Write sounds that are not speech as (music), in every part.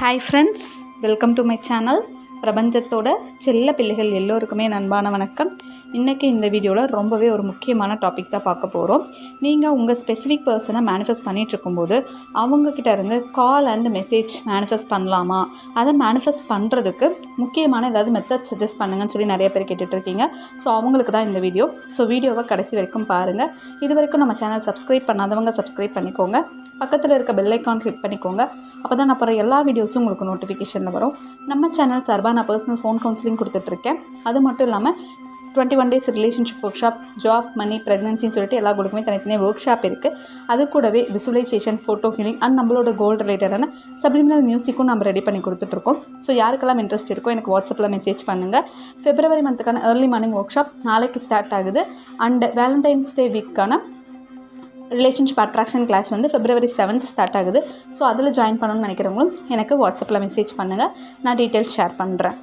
Hi friends welcome to my channel பிரபஞ்சத்தோட செல்ல பிள்ளைகள் எல்லோருக்குமே என் அன்பான வணக்கம். இன்றைக்கி இந்த வீடியோவில் ரொம்பவே ஒரு முக்கியமான டாபிக் தான் பார்க்க போகிறோம். நீங்கள் உங்கள் ஸ்பெசிஃபிக் பர்சனை மேனிஃபெஸ்ட் பண்ணிகிட்ருக்கும்போது அவங்கக்கிட்ட இருந்து கால் அண்ட் மெசேஜ் மேனிஃபெஸ்ட் பண்ணலாமா? அதை மேனிஃபெஸ்ட் பண்ணுறதுக்கு முக்கியமான ஏதாவது மெத்தட் சஜஸ்ட் பண்ணுங்கன்னு சொல்லி நிறைய பேர் கேட்டுட்ருக்கீங்க ஸோ அவங்களுக்கு தான் இந்த வீடியோ ஸோ வீடியோவை கடைசி வரைக்கும் பாருங்கள் இது வரைக்கும் நம்ம சேனல் சப்ஸ்கிரைப் பண்ணாதவங்க சப்ஸ்கிரைப் பண்ணிக்கோங்க. பக்கத்தில் இருக்க பெல் ஐக்கான் கிளிக் பண்ணிக்கோங்க. அப்போ தான் நான் அப்புறம் எல்லா வீடியோஸும் உங்களுக்கு நோட்டிஃபிகேஷனில் வரும். நம்ம சேனல் சார்பாக நான் பர்சனல் ஃபோன் கவுன்சிலிங் கொடுத்துட்ருக்கேன் அது மட்டும் இல்லாமல் twenty one days relationship workshop job money ப்ரெக்னன்சின்னு சொல்லிட்டு எல்லா குழுக்குமே தனித்தனியாக ஒர்க் ஷாப் இருக்குது அது கூடவே விசுவலைசேஷன் ஃபோட்டோ ஹீலிங் அண்ட் நம்மளோட கோல் ரிலேட்டடான சப்ளிமினல் மியூசிக்கும் நம்ம ரெடி பண்ணி கொடுத்துட்ருக்கோம் ஸோ யாருக்கெல்லாம் இன்ட்ரெஸ்ட் இருக்கோ எனக்கு வாட்ஸ்அப்பில் மெசேஜ் பண்ணுங்கள் ஃபெப்ரவரி மந்த்துக்கான ஏர்லி மார்னிங் ஒர்க் ஷாப் நாளைக்கு ஸ்டார்ட் ஆகுது. அண்ட் வேலண்டைன்ஸ் டே வீக்கான ரிலேஷன்ஷிப் அட்ராக்ஷன் கிளாஸ் வந்து ஃபிப்ரவரி செவன்த் ஸ்டார்ட் ஆகுது. ஸோ அதில் ஜாயின் பண்ணணும்னு நினைக்கிறவங்களும் எனக்கு வாட்ஸ்அப்பில் மெசேஜ் பண்ணுங்கள் நான் டீட்டெயில்ஸ் ஷேர் பண்ணுறேன்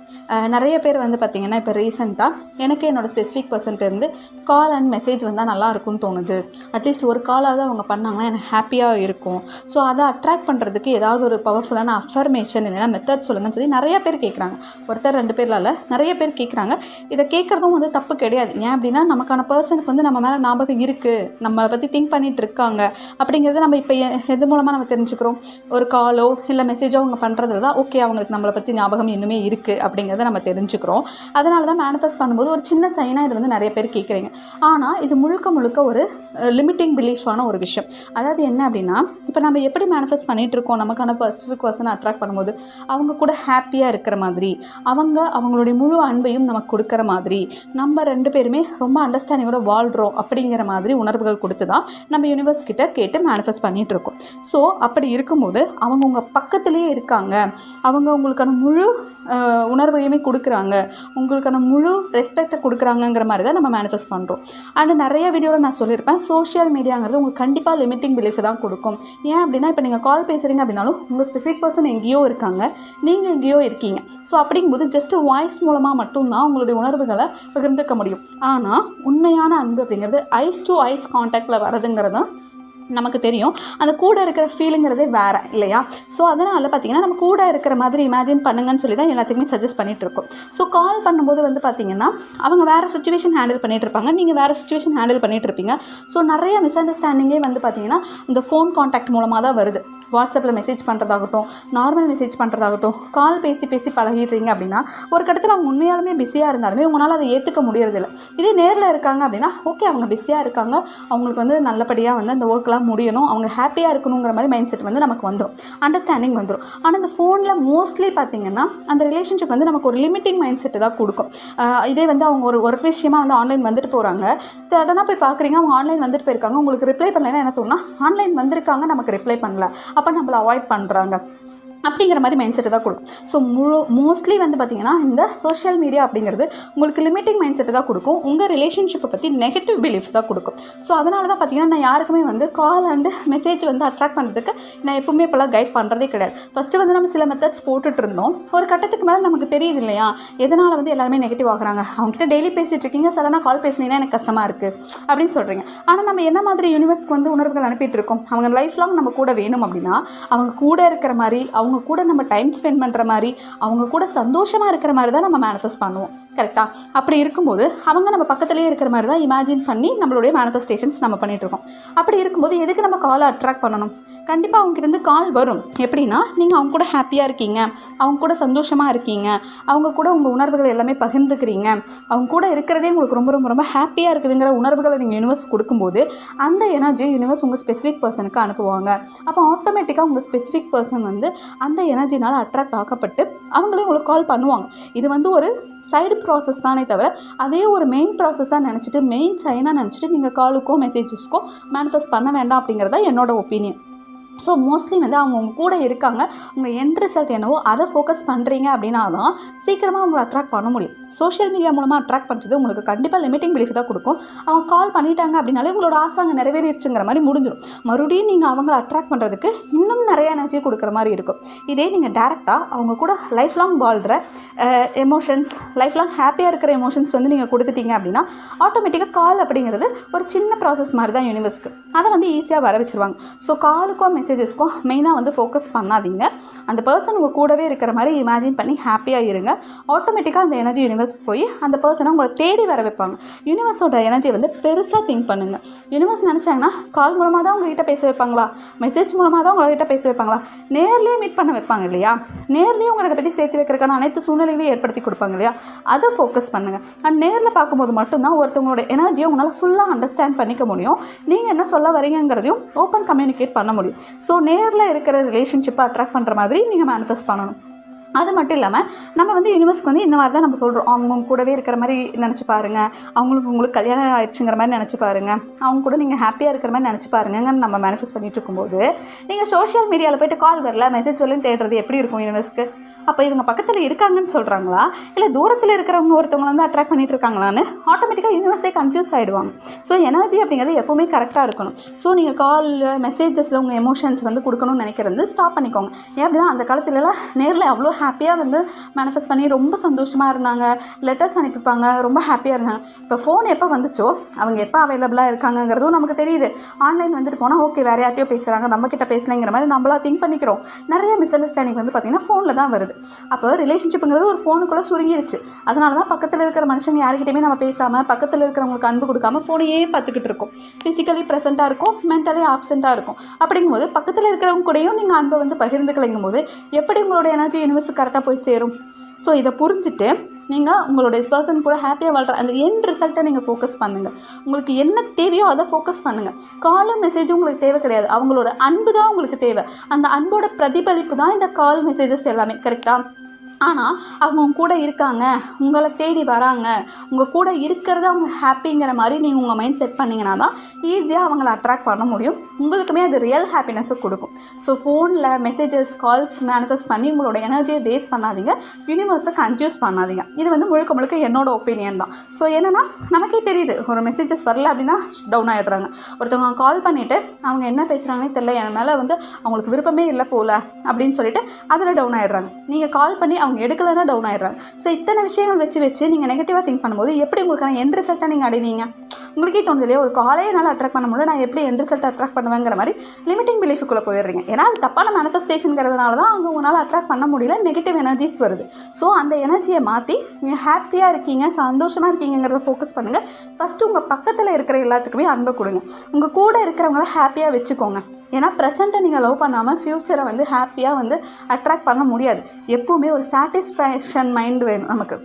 நிறைய பேர் வந்து பார்த்திங்கன்னா இப்போ ரீசெண்டாக எனக்கு என்னோடய ஸ்பெசிஃபிக் பர்சன்ட்டேருந்து கால் அண்ட் மெசேஜ் வந்தால் நல்லா இருக்கும்னு தோணுது. அட்லீஸ்ட் ஒரு காலாவது அவங்க பண்ணாங்கன்னா எனக்கு ஹாப்பியாக இருக்கும். ஸோ அதை அட்ராக்ட் பண்ணுறதுக்கு ஏதாவது ஒரு பவர்ஃபுல்லான அஃபர்மேஷன் இல்லைனா மெத்தட் சொல்லுங்கன்னு சொல்லி நிறைய பேர் கேட்குறாங்க ஒருத்தர் ரெண்டு பேர்ல இல்ல நிறைய பேர் கேட்குறாங்க இதை கேட்குறதும் வந்து தப்பு கிடையாது. ஏன் அப்படின்னா நமக்கான பர்சனுக்கு வந்து நம்ம மேலே ஞாபகம் இருக்குது நம்மளை பற்றி திங்க் பண்ணிட்டு இருக்காங்க. அப்படிங்கிறத நம்ம இப்போ எது மூலமாக நம்ம தெரிஞ்சுக்கிறோம்? ஒரு காலோ இல்லை மெசேஜோ அவங்க பண்ணுறதுல தான் ஓகே அவங்களுக்கு நம்மளை பற்றி ஞாபகம் இன்னுமே இருக்குது அப்படிங்கிறத நம்ம தெரிஞ்சுக்கிறோம். அதனால தான் மேனிஃபெஸ்ட் பண்ணும்போது ஒரு சின்ன சைனாக இது வந்து நிறைய பேர் கேட்குறீங்க ஆனால் இது முழுக்க முழுக்க ஒரு லிமிட்டிங் பிலீஃபான ஒரு விஷயம். அதாவது என்ன அப்படின்னா இப்போ நம்ம எப்படி மேனிஃபெஸ்ட் பண்ணிட்டு இருக்கோம்? நமக்கான ஸ்பெசிஃபிக் பர்சனை அட்ராக்ட் பண்ணும்போது அவங்க கூட ஹாப்பியாக இருக்கிற மாதிரி அவங்க அவங்களுடைய முழு அன்பையும் நமக்கு கொடுக்குற மாதிரி நம்ம ரெண்டு பேருமே ரொம்ப அண்டர்ஸ்டாண்டிங்கோட வாழ்கிறோம் அப்படிங்கிற மாதிரி உணர்வுகள் கொடுத்து தான் நம்ம யூனிவர்ஸ் கிட்ட கேட்டு மேனிஃபெஸ்ட் பண்ணிட்டு இருக்கோம் ஸோ அப்படி இருக்கும்போது அவங்க உங்கள் பக்கத்துலேயே இருக்காங்க. அவங்க உங்களுக்கான முழு உணர்வையுமே கொடுக்குறாங்க. உங்களுக்கான முழு ரெஸ்பெக்டை கொடுக்குறாங்கங்கிற மாதிரி தான் நம்ம மேனிஃபெஸ்ட் பண்ணுறோம் அண்ட் நிறைய வீடியோவில் நான் சொல்லியிருப்பேன். சோஷியல் மீடியாங்கிறது உங்களுக்கு கண்டிப்பாக லிமிட்டிங் பிலீஃப் தான் கொடுக்கும். ஏன் அப்படின்னா இப்போ நீங்கள் கால் பேசுகிறீங்க அப்படின்னாலும் உங்கள் ஸ்பெசிஃபிக் பர்சன் எங்கேயோ இருக்காங்க. நீங்கள் எங்கேயோ இருக்கீங்க. ஸோ அப்படிங்கும்போது ஜஸ்ட் வாய்ஸ் மூலமாக மட்டும்தான் உங்களுடைய உணர்வுகளை பகிர்ந்துக்க முடியும். ஆனால் உண்மையான அன்பு அப்படிங்கிறது ஐஸ் டு ஐஸ் காண்டாக்டில் வரதுங்கிறது தான் நமக்கு தெரியும். அந்த கூட இருக்கிற ஃபீலுங்கிறதே வேறு இல்லையா? ஸோ அதனால் பார்த்தீங்கன்னா நம்ம கூட இருக்கிற மாதிரி இமேஜின் பண்ணுங்கன்னு சொல்லி தான் எல்லாத்துக்குமே சஜஸ்ட் பண்ணிட்டு இருக்கோம் ஸோ கால் பண்ணும்போது வந்து பார்த்தீங்கன்னா அவங்க வேறு சுச்சுவேஷன் ஹேண்டில் பண்ணிகிட்டு இருப்பாங்க நீங்கள் வேறு சுச்சுவேஷன் ஹேண்டில் பண்ணிகிட்டு இருப்பீங்க ஸோ நிறைய மிஸ் அண்டர்ஸ்டாண்டிங்கே வந்து பார்த்தீங்கன்னா இந்த ஃபோன் காண்டாக்ட் மூலமாக தான் வருது. வாட்ஸ்அப்பில் மெசேஜ் பண்ணுறதாகட்டும் நார்மல் மெசேஜ் பண்ணுறதாகட்டும் கால் பேசி பேசி பழகிடுறீங்க அப்படின்னா ஒரு கட்டத்தில் அவங்க உண்மையாலுமே பிஸியாக இருந்தாலுமே உங்களால் அதை ஏற்றுக்க முடியறதில்ல. இதே நேரில் இருக்காங்க அப்படின்னா ஓகே அவங்க பிஸியாக இருக்காங்க. அவங்களுக்கு வந்து நல்லபடியாக வந்து அந்த ஒர்க்லாம் முடியணும். அவங்க ஹாப்பியாக இருக்கணுங்கிற மாதிரி மைண்ட் செட் வந்து நமக்கு வந்துடும் அண்டர்ஸ்டாண்டிங் வந்துடும் ஆனால் இந்த ஃபோனில் மோஸ்ட்லி பார்த்தீங்கன்னா அந்த ரிலேஷன்ஷிப் வந்து நமக்கு ஒரு லிமிட்டிங் மைண்ட் செட்டு தான் கொடுக்கும். இதே வந்து அவங்க ஒரு ஒர்க் விஷயமா வந்து ஆன்லைன் வந்துட்டு போகிறாங்க சடனாக போய் பார்க்குறீங்க அவங்க ஆன்லைன் வந்துட்டு போயிருக்காங்க. உங்களுக்கு ரிப்ளை பண்ணலைன்னா என்ன தோணுன்னா ஆன்லைன் வந்திருக்காங்க நமக்கு ரிப்ளை பண்ணல. அப்போ நம்மளை அவாய்ட் பண்ணுறாங்க அப்படிங்கிற மாதிரி மைண்ட் செட்டு தான் கொடுக்கும். ஸோ முழு மோஸ்ட்லி வந்து பார்த்திங்கன்னா இந்த சோஷியல் மீடியா அப்படிங்கிறது உங்களுக்கு லிமிட்டிங் மைண்ட் செட்டு தான் கொடுக்கும். உங்கள் ரிலேஷன்ஷிப்பை பற்றி நெகட்டிவ் பிலீஃப் தான் கொடுக்கும். ஸோ அதனால தான் பார்த்தீங்கன்னா நான் யாருக்குமே வந்து கால் அண்டு மெசேஜ் வந்து அட்ராக்ட் பண்ணுறதுக்கு நான் எப்பவுமே இப்போலாம் கைட் பண்ணுறதே கிடையாது. ஃபஸ்ட்டு வந்து நம்ம சில மெத்தட்ஸ் போட்டுட்டு இருந்தோம். ஒரு கட்டத்துக்கு மேலே நமக்கு தெரியுது இல்லையா? எதனால் வந்து எல்லாருமே நெகட்டிவ் ஆகுறாங்க? அவங்ககிட்ட டெய்லி பேசிகிட்டு இருக்கீங்க சடனாக கால் பேசினீங்கன்னா எனக்கு கஷ்டமாக இருக்குது அப்படின்னு சொல்கிறீங்க ஆனால் நம்ம என்ன மாதிரி யூனிவர்ஸ்க்கு வந்து உணர்வுகள் அனுப்பிட்டு இருக்கோம்? அவங்க லைஃப் லாங் நம்ம கூட வேணும் அப்படின்னா அவங்க கூட இருக்கிற மாதிரி அவங்க கூட நம்ம டைம் ஸ்பெண்ட் பண்ணுற மாதிரி அவங்க கூட சந்தோஷமாக இருக்கிற மாதிரி தான் நம்ம மேனிஃபெஸ்ட் பண்ணுவோம். கரெக்டாக அப்படி இருக்கும்போது அவங்க நம்ம பக்கத்துலேயே இருக்கிற மாதிரி தான் இமேஜின் பண்ணி நம்மளுடைய மேனிஃபெஸ்டேஷன்ஸ் நம்ம பண்ணிகிட்ருக்கோம் அப்படி இருக்கும்போது எதுக்கு நம்ம காலை அட்ராக்ட் பண்ணணும்? கண்டிப்பாக அவங்ககிட்ட கால் வரும். எப்படின்னா நீங்கள் அவங்க கூட ஹாப்பியாக இருக்கீங்க அவங்க கூட சந்தோஷமாக இருக்கீங்க அவங்க கூட உங்கள் உணர்வுகள் எல்லாமே பகிர்ந்துக்கிறீங்க அவங்க கூட இருக்கிறதே உங்களுக்கு ரொம்ப ரொம்ப ரொம்ப ஹாப்பியாக இருக்குதுங்கிற உணர்வுகளை நீங்கள் யூனிவர்ஸ் கொடுக்கும்போது அந்த எனர்ஜி யூனிவர்ஸ் உங்கள் ஸ்பெசிஃபிக் பர்சனுக்கு அனுப்புவாங்க. அப்போ ஆட்டோமேட்டிக்காக உங்கள் ஸ்பெசிஃபிக் பர்சன் வந்து அந்த எனர்ஜினால் அட்ராக்ட் ஆக்கப்பட்டு அவங்களே உங்களுக்கு கால் பண்ணுவாங்க. இது வந்து ஒரு சைடு ப்ராசஸ் தானே தவிர அதே ஒரு மெயின் ப்ராசஸாக நினச்சிட்டு மெயின் சைனாக நினச்சிட்டு நீங்கள் காலுக்கோ மெசேஜஸ்க்கோ மேனிஃபெஸ்ட் பண்ண வேண்டாம் அப்படிங்கிறதா என்னோட ஒப்பீனியன் ஸோ மோஸ்ட்லி வந்து அவங்க உங்க கூட இருக்காங்க. உங்கள் எண்ட் ரிசல்ட் என்னவோ அதை ஃபோக்கஸ் பண்ணுறீங்க அப்படின்னா தான் சீக்கிரமாக அவங்களை அட்ராக்ட் பண்ண முடியும். சோஷியல் மீடியா மூலமாக அட்ராக்ட் பண்ணுறது உங்களுக்கு கண்டிப்பாக லிமிட்டிங் பிலீஃப் தான் கொடுக்கும். அவங்க கால் பண்ணிட்டாங்க அப்படின்னாலே உங்களோட ஆசை அங்கே நிறைவேறிடுச்சுங்கிற மாதிரி முடிஞ்சிடும். மறுபடியும் நீங்கள் அவங்கள அட்ராக்ட் பண்ணுறதுக்கு இன்னும் நிறைய எனர்ஜி கொடுக்குற மாதிரி இருக்கும். இதே நீங்கள் டேரெக்டாக அவங்க கூட லைஃப் லாங் வாழ்கிற எமோஷன்ஸ் லைஃப் லாங் ஹாப்பியாக இருக்கிற எமோஷன்ஸ் வந்து நீங்கள் கொடுத்துட்டீங்க அப்படின்னா ஆட்டோமேட்டிக்காக கால் அப்படிங்கிறது ஒரு சின்ன ப்ராசஸ் மாதிரி தான் யூனிவர்ஸ்க்கு அதை வந்து ஈஸியாக வர வச்சுருவாங்க. ஸோ காலுக்கோ மெசேஜஸ்க்கும் மெயினாக வந்து ஃபோக்கஸ் பண்ணாதீங்க. அந்த பர்சன் உங்கள் கூடவே இருக்கிற மாதிரி இமேஜின் பண்ணி ஹாப்பியாக இருங்க. ஆட்டோமேட்டிக்காக அந்த எனர்ஜி யூனிவர்ஸ் போய் அந்த பர்சனை உங்களை தேடி வர வைப்பாங்க. யூனிவர்ஸோட எனர்ஜி வந்து பெருசாக திங்க் பண்ணுங்கள் யூனிவர்ஸ் நினச்சாங்கன்னா கால் மூலமாக தான் உங்ககிட்ட பேச வைப்பாங்களா? மெசேஜ் மூலமாக தான் உங்கள்கிட்ட பேச வைப்பாங்களா? நேர்லேயே மீட் பண்ண வைப்பாங்க இல்லையா? நேர்லேயே உங்களோட பற்றி சேர்த்து வைக்கிறதுக்கான அனைத்து சூழ்நிலைகளையும் ஏற்படுத்தி கொடுப்பாங்க இல்லையா? அதை ஃபோக்கஸ் பண்ணுங்கள் அண்ட் நேரில் பார்க்கும்போது மட்டும்தான் ஒருத்தவங்களோட எனர்ஜியை உங்களால் ஃபுல்லாக அண்டர்ஸ்டாண்ட் பண்ணிக்க முடியும். நீங்கள் என்ன சொல்ல வரீங்கங்கிறதையும் ஓப்பன் கம்யூனிகேட் பண்ண முடியும். ஸோ நேரில் இருக்கிற ரிலேஷன்ஷிப்பை அட்ராக்ட் பண்ணுற மாதிரி நீங்கள் மேனிஃபெஸ்ட் பண்ணணும். அது மட்டும் இல்லாமல் நம்ம வந்து யூனிவர்ஸ்க்கு வந்து இந்த மாதிரி தான் நம்ம சொல்கிறோம் அவங்க கூடவே இருக்கிற மாதிரி நினச்சி பாருங்க. அவங்களுக்கு உங்களுக்கு கல்யாணம் ஆயிடுச்சுங்கிற மாதிரி நினச்சி பாருங்க. அவங்க கூட நீங்கள் ஹாப்பியாக இருக்கிற மாதிரி நினச்சி பாருங்கன்னு நம்ம மேனிஃபெஸ்ட் பண்ணிட்டு இருக்கும்போது நீங்கள் சோஷியல் மீடியாவில் போயிட்டு கால் வரல மெசேஜ் சொல்லி தேடுறது எப்படி இருக்கும் யூனிவர்ஸ்க்கு அப்போ இவங்க பக்கத்தில் இருக்காங்கன்னு சொல்கிறாங்களா இல்லை தூரத்தில் இருக்கிறவங்க ஒருத்தவங்க வந்து அட்ராக்ட் பண்ணிட்டு இருக்காங்களான்னு ஆட்டோமேட்டிக்காக யூனிவர்ஸே கன்ஃபியூஸ் ஆகிடுவாங்க ஸோ எனர்ஜி அப்படிங்கிறது எப்போவுமே கரெக்டாக இருக்கணும். ஸோ நீங்கள் காலில் மெசேஜஸில் உங்கள் எமோஷன்ஸ் வந்து கொடுக்கணும்னு நினைக்கிறது ஸ்டாப் பண்ணிக்கோங்க. ஏன் அப்படின்னா அந்த காலத்துலலாம் நேரில் அவ்வளோ ஹாப்பியாக வந்து மேனிஃபெஸ்ட் பண்ணி ரொம்ப சந்தோஷமாக இருந்தாங்க. லெட்டர்ஸ் அனுப்பிப்பாங்க ரொம்ப ஹாப்பியாக இருந்தாங்க. இப்போ ஃபோன் எப்போ வந்துச்சோ அவங்க எப்போ அவைலபிளாக இருக்காங்கங்கிறதும் நமக்கு தெரியுது. ஆன்லைன் வந்துட்டு போனால் ஓகே வேறு யார்ட்டையோ பேசுகிறாங்க நம்மக்கிட்ட பேசலைங்கிற மாதிரி நம்மளா திங்க் பண்ணிக்கிறோம். நிறைய மிஸ் அண்டர்ஸ்டாண்டிங் வந்து பார்த்திங்கன்னா ஃபோனில் தான் வருது. அப்போ ரிலேஷன்ஷிப்புங்கிறது ஒரு ஃபோனுக்குள்ளே சுருங்கிருச்சு. அதனால தான் பக்கத்தில் இருக்கிற மனுஷங்க யாருக்கிட்டையுமே நம்ம பேசாமல் பக்கத்தில் இருக்கிறவங்களுக்கு அன்பு கொடுக்காம ஃபோனையே பார்த்துக்கிட்டு இருக்கோம். ஃபிசிக்கலி ப்ரெசென்ட்டாக இருக்கும் மென்டலி ஆப்சென்ட்டாக இருக்கும். அப்படிங்கும்போது பக்கத்தில் இருக்கிறவங்க கூடயும் நீங்கள் அன்பை வந்து பகிர்ந்துக்கலைங்கும் போது எப்படி உங்களோட எனர்ஜி யூனிவர்ஸ் கரெக்டாக போய் சேரும்? ஸோ இதை புரிஞ்சுட்டு நீங்கள் உங்களுடைய பர்சன் கூட ஹாப்பியாக வாழ்கிற அந்த என் ரிசல்ட்டை நீங்கள் ஃபோக்கஸ் பண்ணுங்கள் உங்களுக்கு என்ன தேவையோ அதை ஃபோக்கஸ் பண்ணுங்கள் காலும் மெசேஜும் உங்களுக்கு தேவை கிடையாது. அவங்களோட அன்பு தான் உங்களுக்கு தேவை. அந்த அன்போட பிரதிபலிப்பு தான் இந்த கால் மெசேஜஸ் எல்லாமே கரெக்டாக ஆனால் அவங்க உங்க கூட இருக்காங்க. உங்களை தேடி வராங்க. உங்கள் கூட இருக்கிறத அவங்க ஹாப்பிங்கிற மாதிரி நீங்கள் உங்கள் மைண்ட் செட் பண்ணிங்கன்னா தான் ஈஸியாக அவங்கள அட்ராக்ட் பண்ண முடியும். உங்களுக்குமே அது ரியல் ஹாப்பினஸ்ஸை கொடுக்கும். ஸோ ஃபோனில் மெசேஜஸ் கால்ஸ் மேனிஃபெஸ்ட் பண்ணி உங்களோட எனர்ஜியை வேஸ்ட் பண்ணாதீங்க. யூனிவர்ஸை கன்ஃபியூஸ் பண்ணாதீங்க. இது வந்து முழுக்க முழுக்க என்னோட ஒப்பீனியன் தான். ஸோ என்னென்னா நமக்கே தெரியுது. ஒரு மெசேஜஸ் வரல அப்படின்னா டவுன் ஆகிடுறாங்க ஒருத்தவங்க கால் பண்ணிவிட்டு அவங்க என்ன பேசுகிறாங்கன்னே தெரியல. என் மேலே வந்து அவங்களுக்கு விருப்பமே இல்லை போல அப்படின்னு சொல்லிட்டு அதில் டவுன் ஆகிடுறாங்க நீங்கள் கால் பண்ணி அவங்க எடுக்கலைன்னா டவுன் ஆயிடுறாங்க. ஸோ இத்தனை விஷயங்கள் வச்சு வச்சு நீங்கள் நெகட்டிவாக திங்க் பண்ணும்போது எப்படி உங்களுக்கான என் ரிசல்ட்டாக நீங்கள் அடைவீங்க? உங்களுக்கே தோணுது இல்லையா? ஒரு காலையே என்னால் அட்ராக்ட் பண்ண முடியல நான் எப்படி என் ரிசல்ட் அட்ராக்ட் பண்ணுவேங்கிற மாதிரி லிமிட்டிங் பிலீஃபுக்குள்ளே போயிடுறீங்க. ஏன்னா அது தப்பான மேனிஃபெஸ்டேஷனுங்கிறதுனால தான் அங்கே உங்களால் அட்ராக்ட் பண்ண முடியல நெகட்டிவ் எனர்ஜிஸ் வருது. ஸோ அந்த எனர்ஜியை மாற்றி நீங்கள் ஹாப்பியாக இருக்கீங்க சந்தோஷமாக இருக்கீங்கிறத ஃபோக்கஸ் பண்ணுங்கள் ஃபஸ்ட்டு உங்கள் பக்கத்தில் இருக்கிற எல்லாத்துக்குமே அன்பை கொடுங்க. உங்கள் கூட இருக்கிறவங்கள ஹாப்பியாக வச்சுக்கோங்க. ஏன்னா ப்ரெசண்ட்டை நீங்கள் லவ் பண்ணாமல் ஃப்யூச்சரை வந்து ஹாப்பியாக வந்து அட்ராக்ட் பண்ண முடியாது. எப்போவுமே ஒரு சாட்டிஸ்ஃபேக்ஷன் மைண்ட் வேணும் நமக்கு.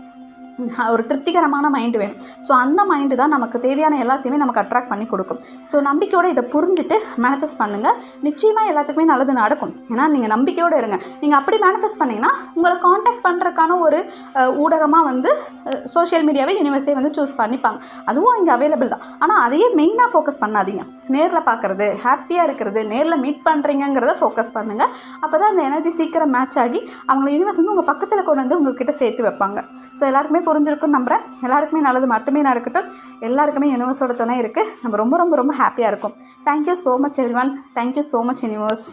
(laughs) ஒரு திருப்திகரமான மைண்டு வேணும். ஸோ அந்த மைண்டு தான் நமக்கு தேவையான எல்லாத்தையுமே நமக்கு அட்ராக்ட் பண்ணி கொடுக்கும். ஸோ நம்பிக்கையோடு இதை புரிஞ்சுட்டு மேனிஃபெஸ்ட் பண்ணுங்கள் நிச்சயமாக எல்லாத்துக்குமே நல்லது நடக்கும். ஏன்னா நீங்கள் நம்பிக்கையோடு இருங்க. நீங்கள் அப்படி மேனிஃபெஸ்ட் பண்ணிங்கன்னா உங்களை காண்டாக்ட் பண்ணுறதுக்கான ஒரு ஊடகமாக வந்து சோஷியல் மீடியாவே யூனிவர்ஸே வந்து சூஸ் பண்ணிப்பாங்க. அதுவும் இங்கே அவைலபிள் தான். ஆனால் அதையே மெயினாக ஃபோக்கஸ் பண்ணாதீங்க. நேரில் பார்க்குறது ஹாப்பியாக இருக்கிறது நேரில் மீட் பண்ணுறீங்கிறத ஃபோக்கஸ் பண்ணுங்கள் அப்போ தான் அந்த எனர்ஜி சீக்கிரம் மேட்ச் ஆகி அவங்கள யூனிவர்ஸ் வந்து உங்கள் பக்கத்தில் கொண்டு வந்து உங்ககிட்ட சேர்த்து வைப்பாங்க. ஸோ எல்லாருக்குமே புரிஞ்சிருக்குன்னு நம்புகிறேன் எல்லாருக்குமே நல்லது மட்டுமே நடக்கட்டும். எல்லாருக்குமே யூனிவர்ஸோட துணை இருக்குது நம்ம ரொம்ப ரொம்ப ரொம்ப ஹாப்பியாக இருக்கும். Thank you so much everyone thank you so much universe